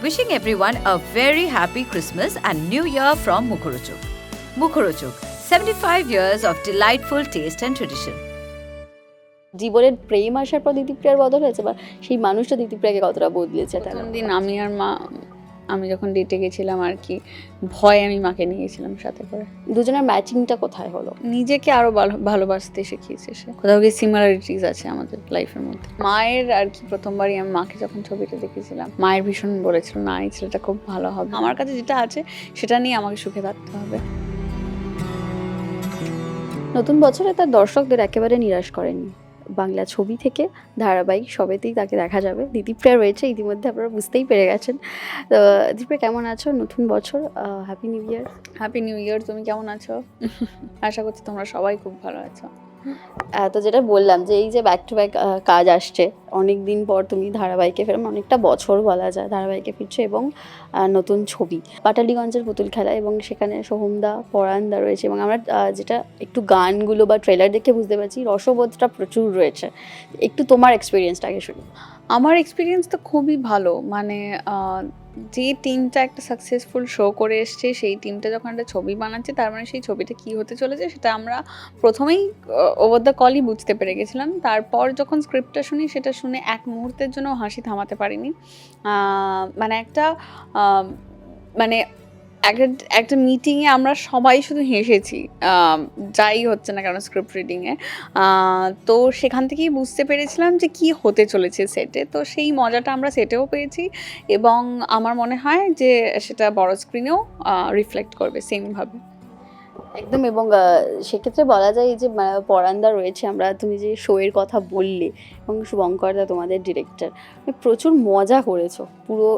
Wishing everyone a very happy Christmas and New Year from Mukhorochuk. Mukhorochuk, 75 years of delightful taste and tradition. জীবনের প্রেম আসার পর দিদিপ্রিয়ার বদল হয়েছে বা সেই মানুষটা দিদিপ্রিয়াকে কতটা বদলেছে প্রথম দিন আমি আর মা আমি যখন ডেটে গেছিলাম আর কি ভয় আমি মাকে নিয়ে গেছিলাম সাথে করে। দুজনের ম্যাচিংটা কোথায় হলো? নিজেকে আরও ভালো- ভালোবাসতে শিখিয়েছে সে। কোথাও গিয়ে সিমিলারিটিস আছে আমাদের লাইফের মধ্যে। মায়ের আর কি প্রথমবারই আমি মাকে যখন ছবিটা দেখেছিলাম মায়ের ভীষণ বলেছিল না এই ছেলেটা খুব ভালো হবে। আমার কাছে যেটা আছে সেটা নিয়ে আমাকে সুখে থাকতে হবে। নতুন বছরে তার দর্শকদের একেবারে নিরাশ করেননি বাংলা ছবি থেকে ধারাবাহিক সবেতেই তাকে দেখা যাবে। দিদিপ্রিয়া রয়েছে ইতিমধ্যে আপনারা বুঝতেই পেরে গেছেন। তো দিদিপ্রিয়া কেমন আছো? নতুন বছর happy new year happy new year তুমি কেমন আছো? আশা করছি তোমরা সবাই খুব ভালো আছো। তো যেটা বললাম যে এই যে ব্যাক টু ব্যাক কাজ আসছে অনেক দিন পর তুমি ধারাবাহিকে ফেরো অনেকটা বছর বলা যায়, ধারাবাহিকে ফিরছো এবং নতুন ছবি। পাটালিগঞ্জের পুতুল খেলা এবং সেখানে সোহমদা, পরান্দা রয়েছে এবং আমরা যেটা একটু গানগুলো বা ট্রেলার দেখে বুঝতে পারছি, রসবোধটা প্রচুর রয়েছে। একটু তোমার এক্সপিরিয়েন্সটা আগে শুনি। আমার এক্সপিরিয়েন্স তো খুবই ভালো। মানে যে টিমটা একটা সাকসেসফুল শো করে এসছে, সেই টিমটা যখন একটা ছবি বানাচ্ছে, তার মানে সেই ছবিটা কি হতে চলেছে, সেটা আমরা প্রথমেই ওভার দ্য কলই বুঝতে পেরে গেছিলাম। তারপর যখন স্ক্রিপ্টটা শুনি, সেটা শুনে এক মুহূর্তের জন্য হাসি থামাতে পারিনি। মানে একটা মানে একটা একটা মিটিংয়ে আমরা সবাই শুধু হেসেছি। যাই হচ্ছে না কেন স্ক্রিপ্ট রিডিংয়ে তো সেখান থেকেই বুঝতে পেরেছিলাম যে কি হতে চলেছে সেটে তো সেই মজাটা আমরা সেটেও পেয়েছি এবং আমার মনে হয় যে সেটা বড় স্ক্রিনেও রিফ্লেক্ট করবে সেমভাবে একদম, এবং সেক্ষেত্রে বলা যায় যে পরান্দা রয়েছে আমরা, তুমি যে শো এর কথা বললে, এবং শুভঙ্করদা তোমাদের ডিরেক্টর প্রচুর মজা করেছ। পুরো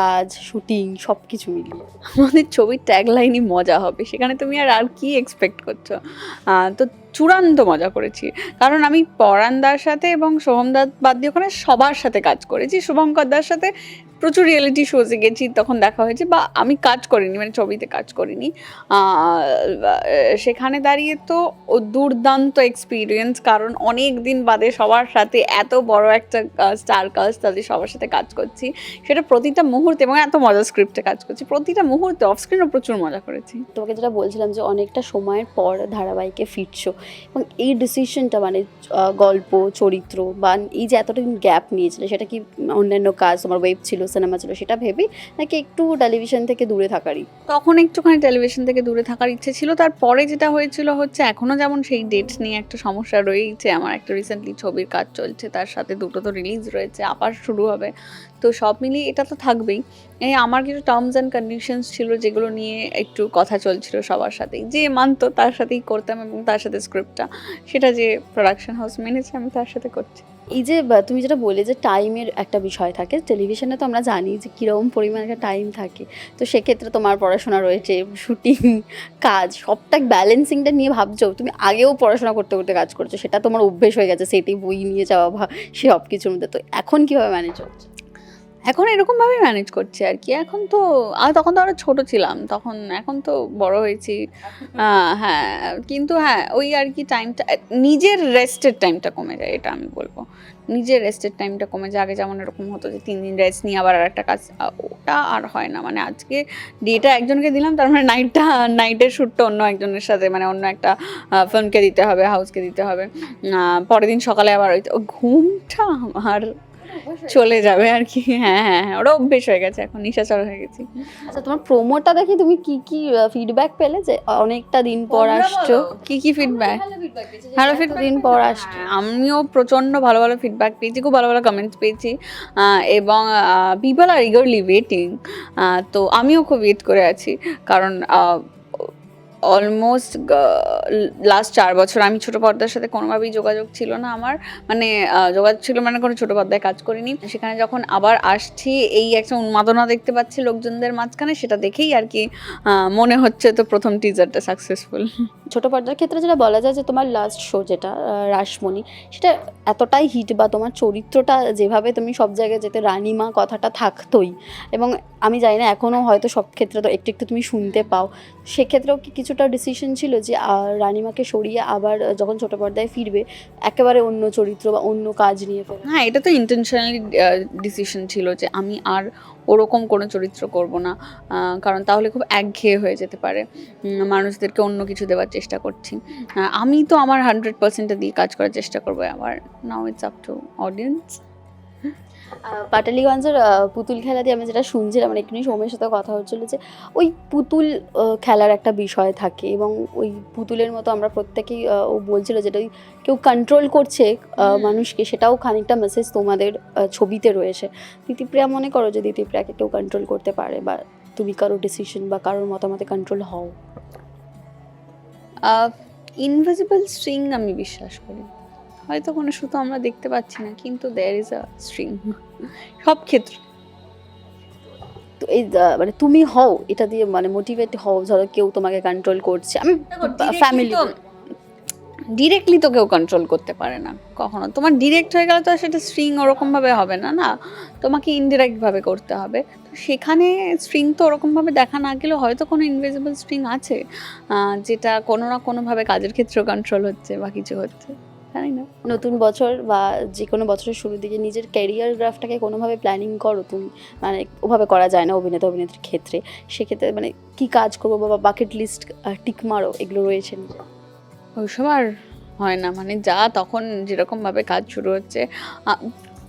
কাজ শুটিং সব কিছু মিলিয়ে। আমাদের ছবির ট্যাগলাইনই মজা হবে। সেখানে তুমি আর আর কি এক্সপেক্ট করছ? তো চূড়ান্ত মজা করেছি। কারণ আমি পরানদার সাথে এবং সোহমদার বাদ দিয়ে ওখানে সবার সাথে কাজ করেছি। শুভঙ্করদার সাথে প্রচুর রিয়েলিটি শোজে গেছি, তখন দেখা হয়েছে বা আমি কাজ করিনি মানে ছবিতে কাজ করিনি। সেখানে দাঁড়িয়ে তো ও দুর্দান্ত এক্সপিরিয়েন্স কারণ অনেক দিন বাদে সবার সাথে এত বড় একটা স্টার কাস্ট তাদের সবার সাথে কাজ করছি। সেটা প্রতিটা মুহূর্তে এবং এত মজার স্ক্রিপ্টে কাজ করছি। প্রতিটা মুহূর্তে অফ স্ক্রিনও প্রচুর মজা করেছি। তোমাকে যেটা বলছিলাম যে অনেকটা সময়ের পর ধারাবাহিকে ফিরছো। এবং এই ডিসিশনটা মানে গল্প, চরিত্র বা এই যে এতটা গ্যাপ নিয়েছিলে, সেটা কি অন্যান্য কাজ, তোমার ওয়েব ছিল সিনেমা ছিল, সেটা ভেবেই নাকি একটু টেলিভিশন থেকে দূরে থাকারই? তখন একটুখানি টেলিভিশন থেকে দূরে থাকার ইচ্ছে ছিল। তারপরে যেটা হয়েছিল হচ্ছে এখনও যেমন সেই ডেট নিয়ে একটা সমস্যা রয়েইছে আমার একটা রিসেন্টলি ছবির কাজ চলছে, তার সাথে দুটো তো রিলিজ রয়েছে, আবার শুরু হবে। তো সব মিলিয়ে এটা তো থাকবেই। এই আমার কিছু টার্মস অ্যান্ড কন্ডিশনস ছিল, যেগুলো নিয়ে একটু কথা চলছিল সবার সাথেই। যে মানতো, তার সাথেই করতাম এবং তার সাথে স্ক্রিপ্টটা সেটা যে প্রোডাকশন হাউস মেনেছে, আমি তার সাথে করছি। এই যে তুমি যেটা বলে যে টাইমের একটা বিষয় থাকে টেলিভিশনে তো আমরা জানি যে কীরকম পরিমাণ একটা টাইম থাকে। তো সেক্ষেত্রে তোমার পড়াশোনা রয়েছে শুটিং কাজ, সবটা ব্যালেন্সিংটা নিয়ে ভাবছ। তুমি আগেও পড়াশোনা করতে করতে কাজ করছ, সেটা তোমার অভ্যেস হয়ে গেছে, সেটি বই নিয়ে যাওয়া বা সব কিছুর মধ্যে। তো এখন কীভাবে ম্যানেজ হচ্ছে এখন এরকমভাবেই ম্যানেজ করছি আর কি এখন তো আর তখন তো আরও ছোটো ছিলাম তখন এখন তো বড় হয়েছি। হ্যাঁ কিন্তু হ্যাঁ ওই আর কি টাইমটা নিজের রেস্টের টাইমটা কমে যায় এটা আমি বলব। নিজের রেস্টের টাইমটা কমে যায়। আগে যেমন এরকম হতো যে তিন দিন রেস্ট নিয়ে আবার আর একটা কাজ ওটা আর হয় না। মানে আজকে ডেটা একজনকে দিলাম তার মানে নাইটটা নাইটের শ্যুটটা অন্য একজনের সাথে মানে অন্য একটা ফিল্মকে দিতে হবে হাউসকে দিতে হবে। পরের দিন সকালে আবার ওই ঘুমটা আমার চলে যাবে আর কি। হ্যাঁ হ্যাঁ হ্যাঁ ওটা অভ্যেস হয়ে গেছে এখন নিশাচর হয়ে গেছি। আচ্ছা তোমার প্রোমোটা দেখি তুমি কি কি ফিডব্যাক পেলে যে অনেকটা দিন পর আসছো? কি কি ফিডব্যাক ভালো feedback দিন পর আসছো। আমিও প্রচণ্ড ভালো ভালো ফিডব্যাক পেয়েছি খুব ভালো ভালো কমেন্টস পেয়েছি। এবং পিপল আর ইগারলি ওয়েটিং তো আমিও খুব ওয়েট করে আছি। কারণ অলমোস্ট লাস্ট চার বছর আমি ছোট পর্দার সাথে কোনোভাবেই যোগাযোগ ছিল না আমার। মানে যোগাযোগ ছিল মানে কোনো ছোট পর্দায় কাজ করিনি। সেখানে যখন আবার আসছি, এই একটা উন্মাদনা দেখতে পাচ্ছি লোকজনদের মাঝখানে, সেটা দেখেই আর কি মনে হচ্ছে তো প্রথম টিজারটা সাকসেসফুল ছোট পর্দার ক্ষেত্রে যেটা বলা যায় যে, তোমার লাস্ট শো যেটা রাসমণি, সেটা এতটাই হিট বা তোমার চরিত্রটা যেভাবে তুমি সব জায়গায় যেতে রানীমা কথাটা থাকতোই। এবং আমি জানি না এখনও হয়তো সব ক্ষেত্রে তো একটু একটু তুমি শুনতে পাও। সেক্ষেত্রেও কি কিছুটা ডিসিশন ছিল যে রানিমাকে সরিয়ে আবার যখন ছোট পর্দায় ফিরবে, একেবারে অন্য চরিত্র বা অন্য কাজ নিয়ে ফেরবে হ্যাঁ এটা তো ইন্টেনশনালি ডিসিশন ছিল যে, আমি আর ওরকম কোনো চরিত্র করব না। কারণ তাহলে খুব একঘেয়ে হয়ে যেতে পারে। মানুষদেরকে অন্য কিছু দেওয়ার চেষ্টা করছি। আমি তো আমার হান্ড্রেড পার্সেন্টে দিয়ে কাজ করার চেষ্টা করব আমার। Now it's up to audience পাটালিগঞ্জের পুতুল খেলা দিয়ে আমি যেটা শুনছিলাম মানে একটুখানি সৌমের সাথে কথা হচ্ছিল যে ওই পুতুল খেলার একটা বিষয় থাকে এবং ওই পুতুলের মতো আমরা প্রত্যেকেই ও বলছিল যেটা ওই কেউ কন্ট্রোল করছে মানুষকে সেটাও খানিকটা মেসেজ তোমাদের ছবিতে রয়েছে। দিতিপ্রিয়া মনে করো যে দিতিপ্রিয়াকে কেউ কন্ট্রোল করতে পারে বা তুমি কারও ডিসিশন বা কারোর মতামতে কন্ট্রোল হও? ইনভিজিবল স্ট্রিং আমি বিশ্বাস করি। হয়তো কোনো সুতো আমরা দেখতে পাচ্ছি না কিন্তু দেয়ার ইজ আ স্ট্রিং সব ক্ষেত্রে। তো এই মানে তুমি হও এটা দিয়ে মানে মোটিভেট হও ধরো কেউ তোমাকে কন্ট্রোল করছে। আমি ফ্যামিলি ডিরেক্টলি তো কেউ কন্ট্রোল করতে পারে না কখনো। তোমার ডিরেক্ট হয়ে গেলে তো আর সেটা স্ট্রিং ওরকমভাবে হবে না না? তোমাকে ইনডিরেক্টভাবে করতে হবে। তো সেখানে স্ট্রিং তো ওরকমভাবে দেখা না গেলেও হয়তো কোনো ইনভিজিবল স্ট্রিং আছে যেটা কোনো না কোনোভাবে কাজের ক্ষেত্রেও কন্ট্রোল হচ্ছে বা কিছু হচ্ছে। জানি না নতুন বছর বা যে কোনো বছরের শুরুর দিকে নিজের ক্যারিয়ার গ্রাফটাকে কোনোভাবে প্ল্যানিং করো তুমি। মানে ওভাবে করা যায় না অভিনেতা অভিনেত্রীর ক্ষেত্রে। সেক্ষেত্রে মানে কি কাজ করব বা বাকেট লিস্ট টিক মারো এগুলো রয়েছে? ওইসব আর হয় না। মানে যা তখন যেরকমভাবে কাজ শুরু হচ্ছে।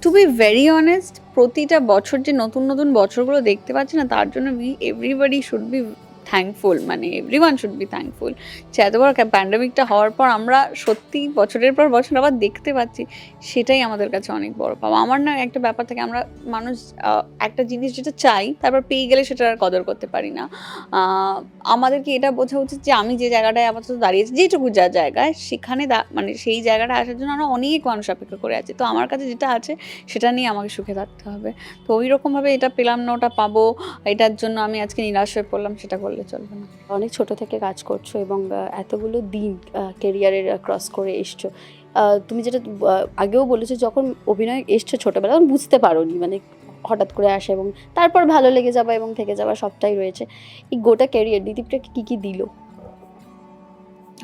টু বি ভেরি অনেস্ট প্রতিটা বছর যে নতুন নতুন বছরগুলো দেখতে পাচ্ছি না তার জন্য we everybody should be thankful মানে every one should be thankful যে এত বড় প্যান্ডামিকটা হওয়ার পর আমরা সত্যি বছরের পর বছর আবার দেখতে পাচ্ছি, সেটাই আমাদের কাছে অনেক বড় পাওয়া আমার না একটা ব্যাপার থাকে, আমরা মানুষ একটা জিনিস যেটা চাই, তারপর পেয়ে গেলে সেটা আর কদর করতে পারি না। আমাদেরকে এটা বোঝা উচিত যে আমি যে জায়গাটায় আপাতত দাঁড়িয়েছি, যেটুকু যা জায়গায়, সেখানে মানে সেই জায়গাটা আসার জন্য আমরা অনেক মানুষ অপেক্ষা করে আছি। তো আমার কাছে যেটা আছে, সেটা নিয়ে আমাকে সুখে থাকতে হবে। তো ওই রকমভাবে এটা পেলাম না, ওটা পাবো, এটার জন্য আমি আজকে নিরাশ হয়ে পড়লাম, সেটা করলে চলবে না। অনেক ছোট থেকে কাজ করছ এবং এতগুলো দিন কেরিয়ারের ক্রস করে এসছো। তুমি যেটা আগেও বলেছ যখন অভিনয় এসছো ছোটোবেলা তখন বুঝতে পারোনি মানে হঠাৎ করে আসে এবং তারপর ভালো লেগে যাওয়া এবং থেকে যাওয়া সবটাই রয়েছে। এই গোটা ক্যারিয়ার দিদিপ্রিয়াকে কী কী দিল?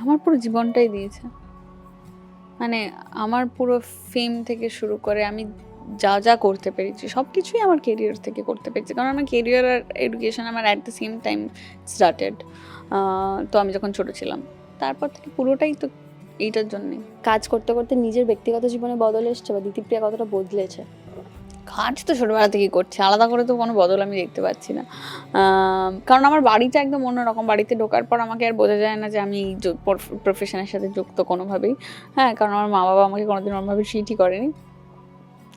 আমার পুরো জীবনটাই দিয়েছে। মানে আমার পুরো ফেম থেকে শুরু করে আমি যা যা করতে পেরেছি সব কিছুই আমার কেরিয়ার থেকে করতে পেরেছি। কারণ আমার কেরিয়ার আর এডুকেশন আমার at the same time started তো আমি যখন ছোট ছিলাম তারপর থেকে পুরোটাই তো এইটার জন্যে। কাজ করতে করতে নিজের ব্যক্তিগত জীবনে বদল এসছে বা দিদিপ্রিয়া কতটা বদলেছে? কাজ তো ছোটবেলা থেকেই করছে আলাদা করে তো কোনো বদল আমি দেখতে পাচ্ছি না। কারণ আমার বাড়িটা একদম অন্যরকম বাড়িতে ঢোকার পর আমাকে আর বোঝা যায় না যে আমি এই প্রফেশনের সাথে যুক্ত কোনোভাবেই। হ্যাঁ কারণ আমার মা বাবা আমাকে কোনোদিন ওরমভাবে ট্রিটই করেনি।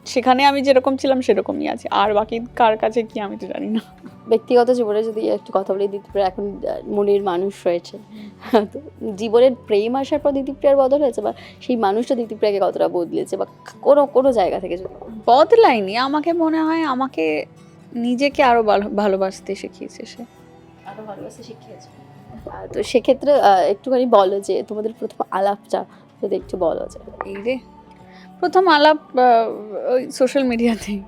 সেখানে আমি যেরকম ছিলাম সেরকমই আছি। আর বাকি কার কাছে কি আমি তো জানি না। ব্যক্তিগত জীবনে যদি একটু কথা বলি দিদিপ্রিয়া এখন মনের মানুষ রয়েছে। তো জীবনের প্রেম আসার পর দিদিপ্রিয়ার বদল হয়েছে বা সেই মানুষটা দিদিপ্রিয়াকে কতটা বদলেছে বা কোনো কোনো জায়গা থেকে যদি বদলাইনি আমাকে মনে হয় আমাকে নিজেকে আরও ভালো ভালোবাসতে শিখিয়েছে সে। আরও ভালোবাসতে শিখিয়েছে। তো সেক্ষেত্রে একটুখানি বলো যে তোমাদের প্রথম আলাপটা যদি একটু বলো যে। এই রে। প্রথম আলাপ ওই সোশ্যাল মিডিয়াতেই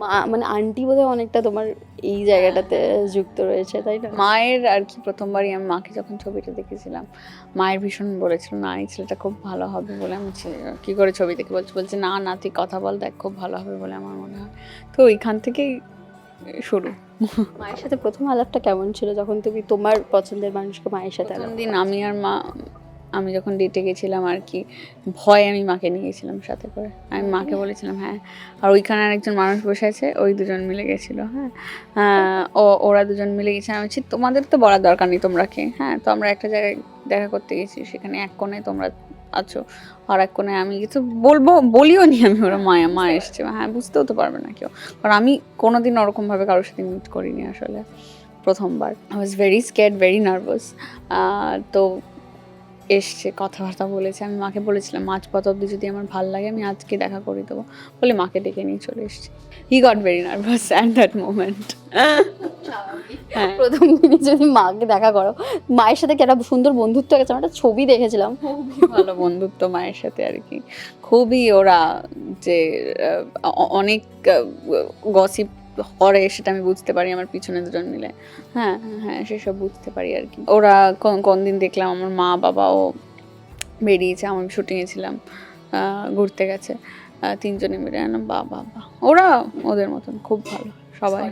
মা মানে আন্টি বোধহয় অনেকটা তোমার এই জায়গাটাতে যুক্ত রয়েছে তাই না? মায়ের আর কি প্রথমবারই আমি মাকে যখন ছবিটা দেখেছিলাম মায়ের ভীষণ বলেছিল না এই ছেলেটা খুব ভালো হবে বলে আমি কি করে ছবি দেখে বলছি বলছে না না তুই কথা বল দেখ খুব ভালো হবে বলে আমার মনে হয়। তো ওইখান থেকেই শুরু। মায়ের সাথে প্রথম আলাপটা কেমন ছিল যখন তুমি তোমার পছন্দের মানুষকে মায়ের সাথে দিন আমি আর মা আমি যখন ডেটে গেছিলাম আর কি ভয় আমি মাকে নিয়ে গেছিলাম সাথে করে। আমি মাকে বলেছিলাম হ্যাঁ। আর ওইখানে আরেকজন মানুষ বসে আছে ওই দুজন মিলে গেছিল হ্যাঁ? ও ওরা দুজন মিলে গেছে। আমি বলছি তোমাদের তো বলার দরকার নেই তোমরা কে? হ্যাঁ তো আমরা একটা জায়গায় দেখা করতে গেছি সেখানে এক কোণে তোমরা আছো আর এক কোণে আমি কিছু বলব বলিও নি আমি ওরা মায়া মা এসছে। হ্যাঁ বুঝতেও তো পারবে না কেউ। কারণ আমি কোনোদিন ওরকমভাবে কারোর সাথে মিট করিনি আসলে প্রথমবার। I was very scare very nervous তো এসছে কথাবার্তা বলেছে। আমি মাকে বলেছিলাম মাঝ পথ অব্দি যদি আমার ভালো লাগে আমি আজকে দেখা করে দেবো। বলে মাকে ডেকে নিয়ে চলে এসছে। He got very nervous at that moment প্রথম দিনে যদি মাকে দেখা করো মায়ের সাথে কি একটা সুন্দর বন্ধুত্ব গেছে? আমরা একটা ছবি দেখেছিলাম। ভালো বন্ধুত্ব মায়ের সাথে আর কি। খুবই ওরা যে অনেক গসিপ করে সেটা আমি বুঝতে পারি আমার পিছনে দুজন মিলে। হ্যাঁ হ্যাঁ সেসব বুঝতে পারি আর কি। ওরা কোন- দিন দেখলাম আমার মা বাবাও বেরিয়েছে আমি শুটিংয়ে ছিলাম ঘুরতে গেছে। তিনজনে মিলে বা বা বা। ওরা ওদের মতন খুব ভালো সবাই।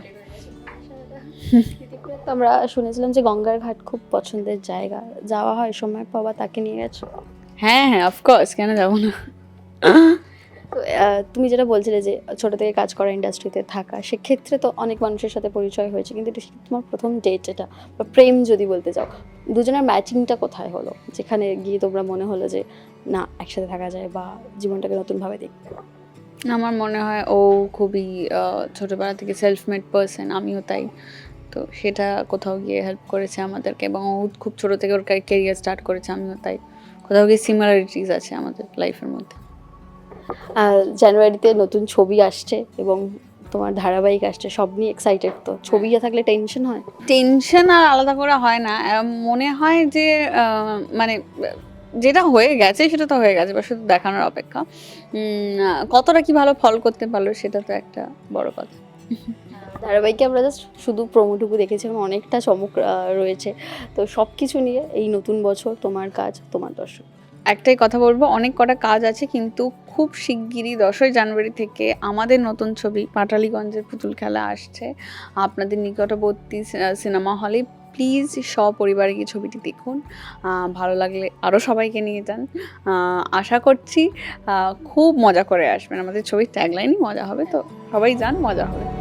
তো আমরা শুনেছিলাম যে গঙ্গার ঘাট খুব পছন্দের জায়গা। যাওয়া হয় সময় পাওয়া তাকে নিয়ে গেছো? হ্যাঁ হ্যাঁ অফকোর্স কেন যাব না? তুমি যেটা বলছিলে যে ছোট থেকে কাজ করা ইন্ডাস্ট্রিতে থাকা, সেক্ষেত্রে তো অনেক মানুষের সাথে পরিচয় হয়েছে। কিন্তু এটা তোমার প্রথম ডেট এটা। বা প্রেম যদি বলতে চাও, দুজনের ম্যাচিংটা কোথায় হলো? যেখানে গিয়ে তোমরা মনে হলো যে, না, একসাথে থাকা যায় বা জীবনটাকে নতুনভাবে দেখতে। আমার মনে হয় ও খুবই ছোটবেলা থেকে সেলফ মেড পার্সন আমিও তাই। তো সেটা কোথাও গিয়ে হেল্প করেছে আমাদেরকে এবং ও খুব ছোট থেকে ওর কেরিয়ার স্টার্ট করেছে, আমিও তাই। কোথাও গিয়ে সিমিলারিটিস আছে আমাদের লাইফের মধ্যে। জানুয়ারিতে নতুন ছবি আসছে এবং তোমার ধারাবাহিক আসছে সব নিয়ে এক্সাইটেড তো। ছবি থাকলে টেনশন হয়? টেনশন আর আলাদা করে হয় না। মনে হয় যে মানে যেটা হয়ে গেছে সেটা তো হয়ে গেছে বা শুধু দেখানোর অপেক্ষা। কতটা কি ভালো ফল করতে পারল সেটা তো একটা বড় কথা। ধারাবাহিকে আমরা জাস্ট শুধু প্রোমোটুকু দেখেছি অনেকটা চমক রয়েছে। তো সব কিছু নিয়ে এই নতুন বছর তোমার কাজ তোমার দর্শক। একটাই কথা বলব, অনেক কটা কাজ আছে কিন্তু খুব শিগগিরই দশই জানুয়ারি থেকে আমাদের নতুন ছবি পাটালিগঞ্জের পুতুল খেলা আসছে। আপনাদের নিকটবর্তী সিনেমা হলে প্লিজ সপরিবারে গিয়ে ছবিটি দেখুন। ভালো লাগলে আরও সবাইকে নিয়ে যান। আশা করছি খুব মজা করে আসবেন। আমাদের ছবির ট্যাগলাইনই মজা হবে তো, সবাই যান, মজা হবে।